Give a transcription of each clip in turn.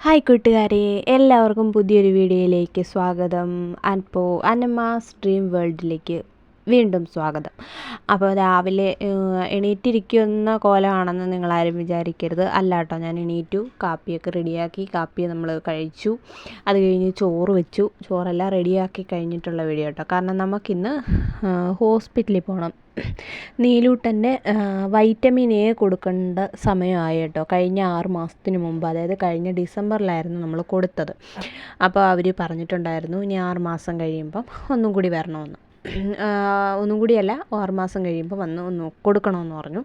Hi കൂട്ടുകാരെ. എല്ലാവർക്കും പുതിയൊരു വീഡിയോയിലേക്ക് സ്വാഗതം. അപ്പോൾ അനമാസ് ഡ്രീം വേൾഡിലേക്ക് വീണ്ടും സ്വാഗതം. അപ്പോൾ രാവിലെ എണീറ്റിരിക്കുന്ന കോലമാണെന്ന് നിങ്ങളാരും വിചാരിക്കരുത്. അല്ല കേട്ടോ ഞാൻ എണീറ്റു കാപ്പിയൊക്കെ റെഡിയാക്കി കാപ്പി നമ്മൾ കഴിച്ചു. അത് കഴിഞ്ഞ് ചോറ് വെച്ചു. ചോറെല്ലാം റെഡിയാക്കി കഴിഞ്ഞിട്ടുള്ള വീഡിയോ കേട്ടോ. കാരണം നമുക്കിന്ന് ഹോസ്പിറ്റലിൽ പോകണം നീലൂട്ടന്റെ വൈറ്റമിൻ എ കൊടുക്കേണ്ട സമയമായി കേട്ടോ. കഴിഞ്ഞ ആറ് മാസത്തിന് മുമ്പ് അതായത് കഴിഞ്ഞ ഡിസംബറിലായിരുന്നു നമ്മൾ കൊടുത്തത്. അപ്പോൾ അവർ പറഞ്ഞിട്ടുണ്ടായിരുന്നു ഇനി ആറ് മാസം കഴിയുമ്പം ഒന്നും കൂടി വരണമെന്ന്. ഒന്നും കൂടിയല്ല ആറ് മാസം കഴിയുമ്പോൾ വന്ന് ഒന്ന് കൊടുക്കണമെന്ന് പറഞ്ഞു.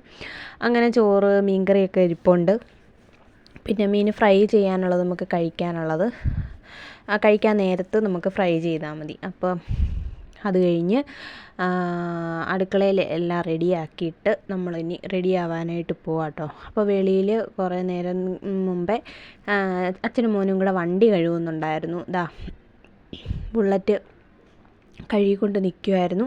അങ്ങനെ ചോറ് മീൻകറിയൊക്കെ ഇരിപ്പുണ്ട്. പിന്നെ മീൻ ഫ്രൈ ചെയ്യാനുള്ളത് നമുക്ക് കഴിക്കാനുള്ളത്. ആ കഴിക്കാൻ നേരത്ത് നമുക്ക് ഫ്രൈ ചെയ്താൽ മതി. അപ്പോൾ അത് കഴിഞ്ഞ് അടുക്കളയിൽ എല്ലാം റെഡിയാക്കിയിട്ട് നമ്മളിനി റെഡി ആവാനായിട്ട് പോവാം കേട്ടോ അപ്പോൾ വെളിയിൽ കുറേ നേരം മുമ്പേ അച്ഛനും മോനും കൂടെ വണ്ടി കഴുകുന്നുണ്ടായിരുന്നു. ഇതാ ബുള്ളറ്റ് കഴുകിക്കൊണ്ട് നിൽക്കുമായിരുന്നു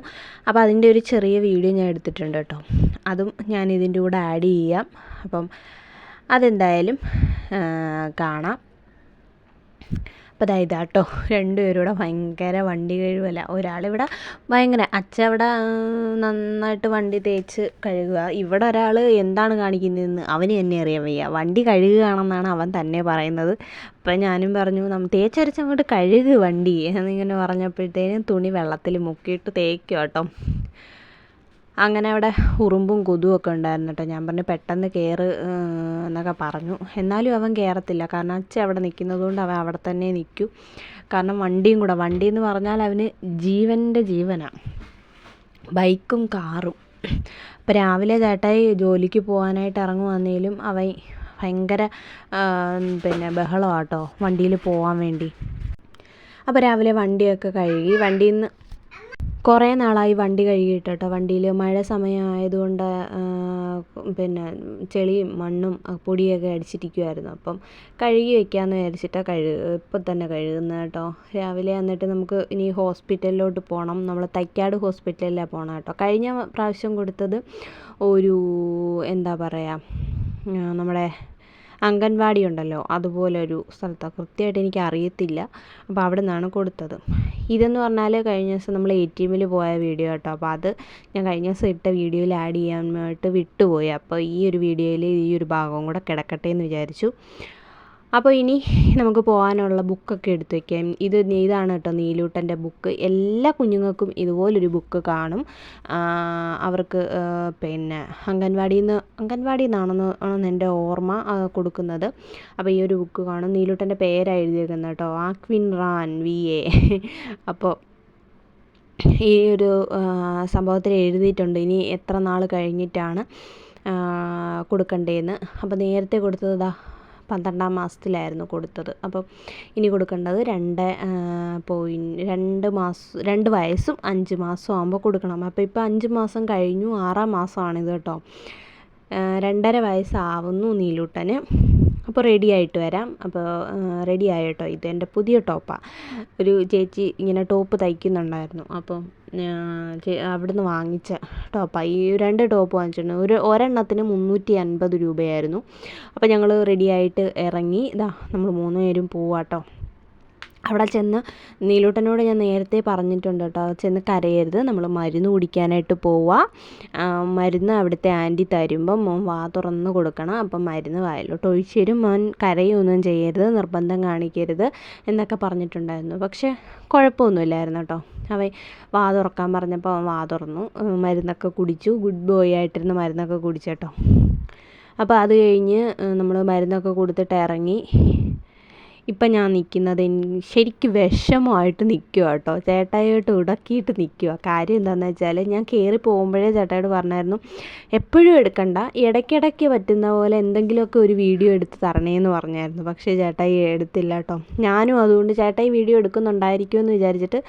അപ്പോൾ അതിന്റെ ഒരു ചെറിയ വീഡിയോ ഞാൻ എടുത്തിട്ടുണ്ട് കേട്ടോ. അതും ഞാൻ ഇതിന്റെ കൂടെ ആഡ് ചെയ്യാം. അപ്പം അതെന്തായാലും കാണാം. അപ്പോൾ ഇതാ കേട്ടോ രണ്ടുപേരും ഇവിടെ ഭയങ്കര വണ്ടി കഴുകല ഒരാളിവിടെ ഭയങ്കര അച്ഛൻ അവിടെ നന്നായിട്ട് വണ്ടി തേച്ച് കഴുകുക. ഇവിടെ ഒരാൾ എന്താണ് കാണിക്കുന്നതെന്ന് അവന് തന്നെ അറിയാൻ വയ്യ. വണ്ടി കഴുകുകയാണെന്നാണ് അവൻ തന്നെ പറയുന്നത്. അപ്പം ഞാനും പറഞ്ഞു നമ്മൾ തേച്ചരച്ച് അങ്ങോട്ട് കഴുകു വണ്ടി. എന്നിങ്ങനെ പറഞ്ഞപ്പോഴത്തേനും തുണി വെള്ളത്തിൽ മുക്കിയിട്ട് തേക്കുക കേട്ടോ അങ്ങനെ അവിടെ ഉറുമ്പും കൊതുവും ഒക്കെ ഉണ്ടായിരുന്നു കേട്ടോ. ഞാൻ പറഞ്ഞു പെട്ടെന്ന് കയറ് എന്നൊക്കെ പറഞ്ഞു. എന്നാലും അവൻ കയറത്തില്ല കാരണം അച്ഛൻ അവിടെ നിൽക്കുന്നത് കൊണ്ട് അവൻ അവിടെ തന്നെ നിൽക്കും. കാരണം വണ്ടിയും കൂടെ വണ്ടി എന്ന് പറഞ്ഞാൽ അവന് ജീവന്റെ ജീവനാണ് ബൈക്കും കാറും. അപ്പോൾ രാവിലെ ചേട്ടായി ജോലിക്ക് പോകാനായിട്ട് ഇറങ്ങുവാന്നേലും അവൻ ഭയങ്കര പിന്നെ ബഹളമാട്ടോ വണ്ടിയിൽ പോകാൻ വേണ്ടി. അപ്പോൾ രാവിലെ വണ്ടിയൊക്കെ കഴുകി വണ്ടിയിൽ നിന്ന് കുറേ നാളായി വണ്ടി കഴുകിയിട്ട് കേട്ടോ വണ്ടിയിൽ മഴ സമയമായതുകൊണ്ട് പിന്നെ ചെളിയും മണ്ണും പൊടിയൊക്കെ അടിച്ചിരിക്കുമായിരുന്നു അപ്പം കഴുകി വയ്ക്കാമെന്ന് വിചാരിച്ചിട്ടാണ് കഴു ഇപ്പം തന്നെ കഴുകുന്നത് കേട്ടോ. രാവിലെ എന്നിട്ട് നമുക്ക് ഇനി ഹോസ്പിറ്റലിലോട്ട് പോകണം നമ്മൾ തൈക്കാട് ഹോസ്പിറ്റലിലാണ് പോകണം കേട്ടോ. കഴിഞ്ഞ പ്രാവശ്യം കൊടുത്തത് ഒരു എന്താ പറയുക നമ്മുടെ അംഗൻവാടി ഉണ്ടല്ലോ അതുപോലെ ഒരു സ്ഥലത്താണ് കൃത്യമായിട്ട് എനിക്ക് അറിയത്തില്ല അപ്പോൾ അവിടെ നിന്നാണ് കൊടുത്തത്. ഇതെന്ന് പറഞ്ഞാൽ കഴിഞ്ഞ ദിവസം നമ്മൾ എ ടി എമ്മിൽ പോയ വീഡിയോ കേട്ടോ. അപ്പോൾ അത് ഞാൻ കഴിഞ്ഞ ദിവസം ഇട്ട വീഡിയോയിൽ ആഡ് ചെയ്യാനായിട്ട് വിട്ടുപോയി. അപ്പോൾ ഈ ഒരു വീഡിയോയിൽ ഈ ഒരു ഭാഗവും കൂടെ കിടക്കട്ടെ എന്ന് വിചാരിച്ചു. അപ്പോൾ ഇനി നമുക്ക് പോകാനുള്ള ബുക്കൊക്കെ എടുത്ത് വയ്ക്കാം. ഇത് ഇതാണ് കേട്ടോ നീലൂട്ടന്റെ ബുക്ക്. എല്ലാ കുഞ്ഞുങ്ങൾക്കും ഇതുപോലൊരു ബുക്ക് കാണും. അവർക്ക് പിന്നെ അംഗൻവാടിയിൽ നിന്ന് അംഗൻവാടിയിൽ നിന്നാണെന്ന് എന്റെ ഓർമ്മ കൊടുക്കുന്നത്. അപ്പോൾ ഈ ഒരു ബുക്ക് കാണും. നീലൂട്ടന്റെ പേരാണ് എഴുതിയിരിക്കുന്നത് കേട്ടോ. Aquin Ran V A. അപ്പോൾ ഈ ഒരു സംഭവത്തിൽ എഴുതിയിട്ടുണ്ട്. ഇനി എത്ര നാൾ കഴിഞ്ഞിട്ടാണ് കൊടുക്കണ്ടേന്ന്. അപ്പോൾ നേരത്തെ കൊടുത്തത് പന്ത്രണ്ടാം മാസത്തിലായിരുന്നു കൊടുത്തത്. അപ്പം ഇനി കൊടുക്കേണ്ടത് രണ്ട് പോയിന്റ് രണ്ട് മാസം രണ്ട് വയസ്സും അഞ്ച് മാസവും ആകുമ്പോൾ കൊടുക്കണം. അപ്പോൾ ഇപ്പോൾ അഞ്ച് മാസം കഴിഞ്ഞു ആറാം മാസമാണിത് കേട്ടോ. രണ്ടര വയസ്സാവുന്നു നീലൂട്ടന്. അപ്പോൾ റെഡി ആയിട്ട് വരാം. അപ്പോൾ റെഡി ആയിട്ടോ? ഇത് എന്റെ പുതിയ ടോപ്പാണ് ഒരു ചേച്ചി ഇങ്ങനെ ടോപ്പ് തയ്ക്കുന്നുണ്ടായിരുന്നു. അപ്പം അവിടുന്ന് വാങ്ങിച്ച ടോപ്പാണ് ഈ രണ്ട് ടോപ്പ് വാങ്ങിച്ചിട്ടുണ്ട്. ഒരു ഒരെണ്ണത്തിന് മുന്നൂറ്റി അൻപത് രൂപയായിരുന്നു. അപ്പോൾ ഞങ്ങൾ റെഡി ആയിട്ട് ഇറങ്ങി. ഇതാ നമ്മൾ മൂന്ന് പേരും പോവാട്ടോ. അവിടെ ചെന്ന് നീലൂട്ടനോട് ഞാൻ നേരത്തെ പറഞ്ഞിട്ടുണ്ട് കേട്ടോ ചെന്ന് കരയരുത് നമ്മൾ മരുന്ന് കുടിക്കാനായിട്ട് പോവുക മരുന്ന് അവിടുത്തെ ആന്റി തരുമ്പം മോൻ വാ തുറന്ന് കൊടുക്കണം അപ്പം മരുന്ന് വായലോട്ട് ഒഴിച്ച് തരും. മോൻ കരയൊന്നും ചെയ്യരുത് നിർബന്ധം കാണിക്കരുത് എന്നൊക്കെ പറഞ്ഞിട്ടുണ്ടായിരുന്നു. പക്ഷേ കുഴപ്പമൊന്നുമില്ലായിരുന്നു കേട്ടോ. അവൻ വാ തുറക്കാൻ പറഞ്ഞപ്പോൾ അവൻ വാ തുറന്നു. മരുന്നൊക്കെ കുടിച്ചു. ഗുഡ് ബോയ് ആയിട്ടിരുന്ന് മരുന്നൊക്കെ കുടിച്ചു കേട്ടോ. അപ്പോൾ അത് കഴിഞ്ഞ് നമ്മൾ മരുന്നൊക്കെ കൊടുത്തിട്ട് ഇറങ്ങി. ഇപ്പം ഞാൻ നിൽക്കുന്നത് ശരിക്കും വിഷമമായിട്ട് നിൽക്കുക കേട്ടോ. ചേട്ടായിട്ട് ഉടക്കിയിട്ട് നിൽക്കുക കാര്യം എന്താണെന്ന് വെച്ചാൽ ഞാൻ കയറി പോകുമ്പോഴേ ചേട്ടായോട് പറഞ്ഞായിരുന്നു എപ്പോഴും എടുക്കണ്ട. ഇടയ്ക്കിടയ്ക്ക് പറ്റുന്ന പോലെ എന്തെങ്കിലുമൊക്കെ ഒരു വീഡിയോ എടുത്ത് തരണേന്ന് പറഞ്ഞായിരുന്നു. പക്ഷേ ചേട്ടായി എടുത്തില്ല കേട്ടോ. ഞാനും അതുകൊണ്ട് ചേട്ടായി വീഡിയോ എടുക്കുന്നുണ്ടായിരിക്കും എന്ന് വിചാരിച്ചിട്ട്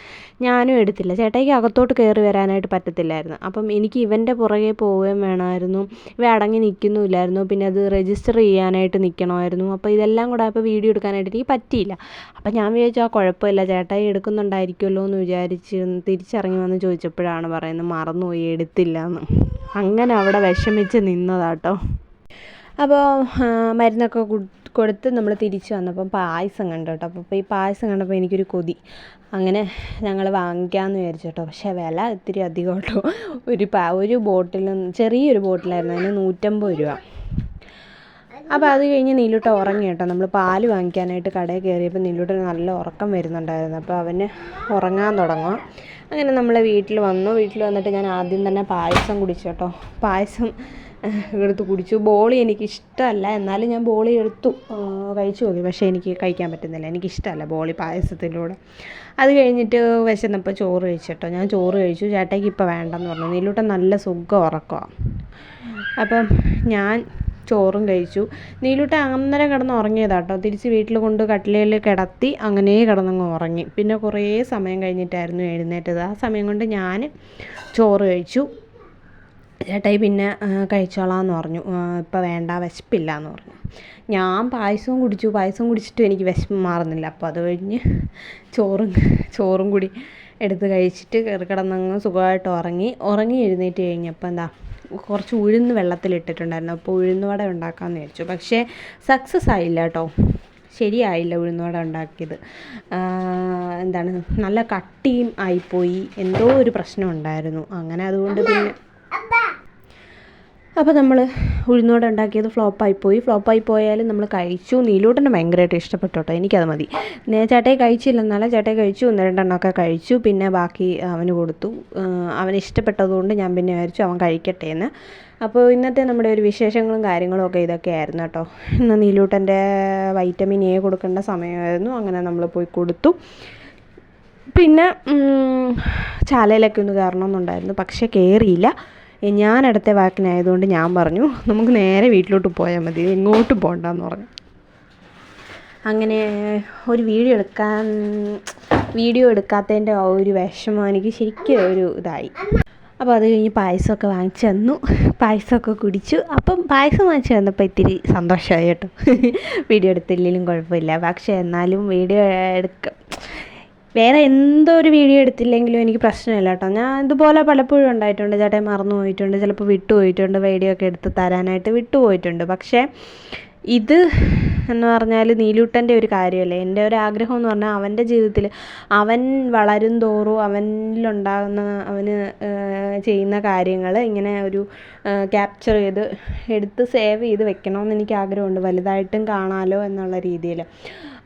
ഞാനും എടുത്തില്ല. ചേട്ടായിക്ക് അകത്തോട്ട് കയറി വരാനായിട്ട് പറ്റത്തില്ലായിരുന്നു. അപ്പം എനിക്ക് ഇവന്റെ പുറകെ പോവുകയും വേണമായിരുന്നു. ഇവ അടങ്ങി നിൽക്കുന്നുമില്ലായിരുന്നു. പിന്നെ അത് രജിസ്റ്റർ ചെയ്യാനായിട്ട് നിൽക്കണമായിരുന്നു. അപ്പോൾ ഇതെല്ലാം കൂടെ അപ്പോൾ വീഡിയോ എടുക്കാനായിട്ട് പറ്റിയില്ല. അപ്പം ഞാൻ വിചാരിച്ചു ആ കുഴപ്പമില്ല ചേട്ടായി എടുക്കുന്നുണ്ടായിരിക്കുമല്ലോ എന്ന് വിചാരിച്ച് തിരിച്ചിറങ്ങി വന്ന് ചോദിച്ചപ്പോഴാണ് പറയുന്നത് മറന്നുപോയി എടുത്തില്ല എന്ന് അങ്ങനെ അവിടെ വിഷമിച്ച് നിന്നതാട്ടോ. അപ്പോൾ മരുന്നൊക്കെ കുടി കൊടുത്ത് നമ്മൾ തിരിച്ച് വന്നപ്പം പായസം കണ്ടു കേട്ടോ അപ്പോൾ ഈ പായസം കണ്ടപ്പോൾ എനിക്കൊരു കൊതി. അങ്ങനെ ഞങ്ങൾ വാങ്ങിക്കാമെന്ന് വിചാരിച്ചു കേട്ടോ പക്ഷേ വില ഇത്തിരി അധികം കേട്ടോ ഒരു ഒരു ബോട്ടിൽ ചെറിയൊരു ബോട്ടിലായിരുന്നു അതിന് നൂറ്റമ്പത് രൂപ. അപ്പോൾ അത് കഴിഞ്ഞ് നീലൂട്ട ഉറങ്ങി കേട്ടോ. നമ്മൾ പാൽ വാങ്ങിക്കാനായിട്ട് കടയിൽ കയറിയപ്പോൾ നീലൂട്ടന് നല്ല ഉറക്കം വരുന്നുണ്ടായിരുന്നു. അപ്പോൾ അവന് ഉറങ്ങാൻ തുടങ്ങും അങ്ങനെ നമ്മൾ വീട്ടിൽ വന്നു. വീട്ടിൽ വന്നിട്ട് ഞാൻ ആദ്യം തന്നെ പായസം കുടിച്ചു കേട്ടോ. പായസം എടുത്ത് കുടിച്ചു. ബോളി എനിക്ക് ഇഷ്ടമല്ല എന്നാലും ഞാൻ ബോളി എടുത്തു. കഴിച്ചു നോക്കി. പക്ഷേ എനിക്ക് കഴിക്കാൻ പറ്റുന്നില്ല. എനിക്കിഷ്ടമല്ല ബോളി പായസത്തിലൂടെ. അത് കഴിഞ്ഞിട്ട് വിശന്നപ്പോൾ ചോറ് കഴിച്ചു ഞാൻ ചോറ് കഴിച്ചു. ചേട്ടയ്ക്ക് ഇപ്പോൾ വേണ്ടെന്ന് പറഞ്ഞു. നീലൂട്ട നല്ല സുഖം ഉറക്കമാണ് അപ്പം ഞാൻ ചോറും കഴിച്ചു. നീലൂട്ട അന്നേരം കിടന്ന് ഉറങ്ങിയതാണ് കേട്ടോ തിരിച്ച് വീട്ടിൽ കൊണ്ട് കട്ടിലയിൽ കിടത്തി അങ്ങനെ കിടന്നങ്ങ് ഉറങ്ങി. പിന്നെ കുറേ സമയം കഴിഞ്ഞിട്ടായിരുന്നു എഴുന്നേറ്റത്. ആ സമയം കൊണ്ട് ഞാൻ ചോറ് കഴിച്ചു. ചേട്ടായി പിന്നെ കഴിച്ചോളാന്ന് പറഞ്ഞു. ഇപ്പം വേണ്ട വിശപ്പില്ല എന്ന് പറഞ്ഞു. ഞാൻ പായസവും കുടിച്ചു. പായസം കുടിച്ചിട്ടും എനിക്ക് വിശപ്പ് മാറുന്നില്ല. അപ്പോൾ അത് കഴിഞ്ഞ് ചോറും ചോറും കൂടി എടുത്ത് കഴിച്ചിട്ട് കിടന്നങ്ങ് സുഖമായിട്ട് ഉറങ്ങി. ഉറങ്ങി എഴുന്നേറ്റ് കഴിഞ്ഞപ്പോൾ എന്താ കുറച്ച് ഉഴുന്ന് വെള്ളത്തിലിട്ടിട്ടുണ്ടായിരുന്നു. അപ്പോൾ ഉഴുന്ന് വട ഉണ്ടാക്കാമെന്ന് വിചാരിച്ചു. പക്ഷേ സക്സസ് ആയില്ല കേട്ടോ ശരിയായില്ല ഉഴുന്ന് വട ഉണ്ടാക്കിയത് എന്താണ് നല്ല കട്ടിയും ആയിപ്പോയി. എന്തോ ഒരു പ്രശ്നം ഉണ്ടായിരുന്നു. അങ്ങനെ അതുകൊണ്ട് പിന്നെ അപ്പോൾ നമ്മൾ ഉഴുന്നോടെ ഉണ്ടാക്കിയത് ഫ്ലോപ്പായി ഫ്ലോപ്പായി പോയാലും നമ്മൾ കഴിച്ചു. നീലൂട്ടന് ഭയങ്കരമായിട്ട് ഇഷ്ടപ്പെട്ടു കേട്ടോ. എനിക്കത് മതി. ചേട്ടയെ കഴിച്ചില്ല എന്നാലും ചേട്ടയെ കഴിച്ചു. ഒന്ന് രണ്ടെണ്ണമൊക്കെ കഴിച്ചു. പിന്നെ ബാക്കി അവന് കൊടുത്തു. അവന് ഇഷ്ടപ്പെട്ടതുകൊണ്ട് ഞാൻ പിന്നെ വിചാരിച്ചു അവൻ കഴിക്കട്ടെ എന്ന്. അപ്പോൾ ഇന്നത്തെ നമ്മുടെ ഒരു വിശേഷങ്ങളും കാര്യങ്ങളും ഒക്കെ ഇതൊക്കെ ആയിരുന്നു കേട്ടോ. ഇന്ന് നീലൂട്ടന്റെ വൈറ്റമിൻ എ കൊടുക്കേണ്ട സമയമായിരുന്നു. അങ്ങനെ നമ്മൾ പോയി കൊടുത്തു. പിന്നെ ചാലയിലൊക്കെ ഒന്ന് കയറണമെന്നുണ്ടായിരുന്നു. പക്ഷേ കയറിയില്ല. ഞാൻ അടുത്ത വാക്കിനായതുകൊണ്ട് ഞാൻ പറഞ്ഞു നമുക്ക് നേരെ വീട്ടിലോട്ട് പോയാൽ മതി എങ്ങോട്ടും പോകണ്ടെന്ന് പറഞ്ഞു. അങ്ങനെ ഒരു വീഡിയോ എടുക്കാൻ വീഡിയോ എടുക്കാത്തതിന്റെ ഒരു വിഷമം എനിക്ക് ശരിക്കും ഒരു ഇതായി. അപ്പോൾ അത് കഴിഞ്ഞ് പായസമൊക്കെ വാങ്ങിച്ചു തന്നു പായസമൊക്കെ കുടിച്ചു. അപ്പം പായസം വാങ്ങിച്ചു തന്നപ്പോൾ ഇത്തിരി സന്തോഷമായി കേട്ടോ. വീഡിയോ എടുത്തില്ലെങ്കിലും കുഴപ്പമില്ല. പക്ഷേ എന്നാലും വീഡിയോ എടുക്ക വേറെ എന്തൊരു വീഡിയോ എടുത്തില്ലെങ്കിലും എനിക്ക് പ്രശ്നമില്ല കേട്ടോ. ഞാൻ ഇതുപോലെ പലപ്പോഴും ഉണ്ടായിട്ടുണ്ട്. ചേട്ടൻ മറന്നു പോയിട്ടുണ്ട്. ചിലപ്പോൾ വിട്ടു പോയിട്ടുണ്ട് വീഡിയോ ഒക്കെ എടുത്ത് തരാനായിട്ട് വിട്ടു പോയിട്ടുണ്ട് പക്ഷേ ഇത് എന്ന് പറഞ്ഞാൽ നീലൂട്ടന്റെ ഒരു കാര്യമല്ലേ? എന്റെ ഒരു ആഗ്രഹം എന്ന് പറഞ്ഞാൽ അവന്റെ ജീവിതത്തിൽ അവൻ വളരും തോറും അവനിലുണ്ടാകുന്ന അവന് ചെയ്യുന്ന കാര്യങ്ങൾ ഇങ്ങനെ ഒരു ക്യാപ്ചർ ചെയ്ത് എടുത്ത് സേവ് ചെയ്ത് വെക്കണമെന്ന് എനിക്ക് ആഗ്രഹമുണ്ട്. വലുതായിട്ടും കാണാമല്ലോ എന്നുള്ള രീതിയിൽ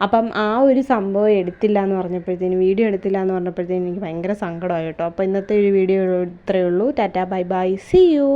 അപ്പം ആ ഒരു സംഭവം എടുത്തില്ല എന്ന് പറഞ്ഞപ്പോഴത്തേനും വീഡിയോ എടുത്തില്ല എന്ന് പറഞ്ഞപ്പോഴത്തേനും എനിക്ക് ഭയങ്കര സങ്കടമായി കേട്ടോ. അപ്പോൾ ഇന്നത്തെ ഒരു വീഡിയോ ഇത്രയേ ഉള്ളൂ. Tata bye bye. See you